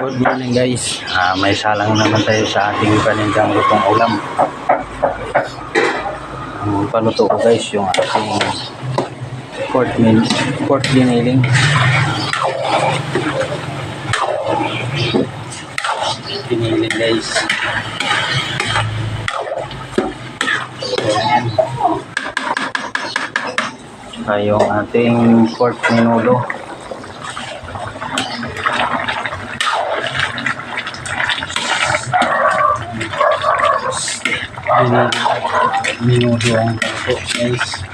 Good morning guys. Ah, may salang naman tayo sa ating paninjang lutong ulam. Ang paluto ko guys yung ating pork min pork giniling. Giniling guys. Ayan. Saka yung ating pork menudo. Minudo ang po guys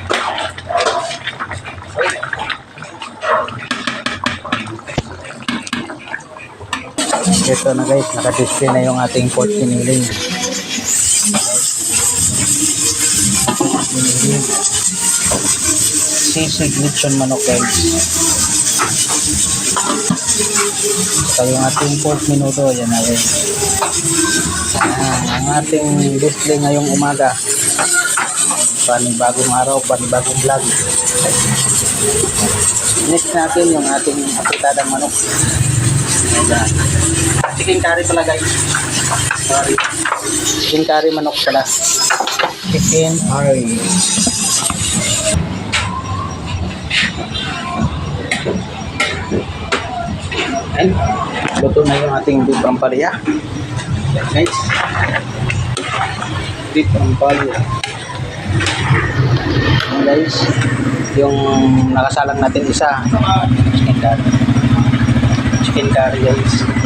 ito na guys nakadisplay na yung ating pork kiniling. Kiniling. Sisig lechon manok guys ito yung ating pork minuto yan na Ayan, ang ating display ngayong umaga. Panibagong araw, panibagong vlog. Next natin yung ating apitadang manok. Ayan. Chicken curry pala guys. Sorry. Chicken curry manok pala. Chicken curry. Ayan. Luto na yung ating beef pampalaya. Guys beef pampalaya. Ayan, guys. Yung nakasalang natin isa. Chicken curry. Chicken curry guys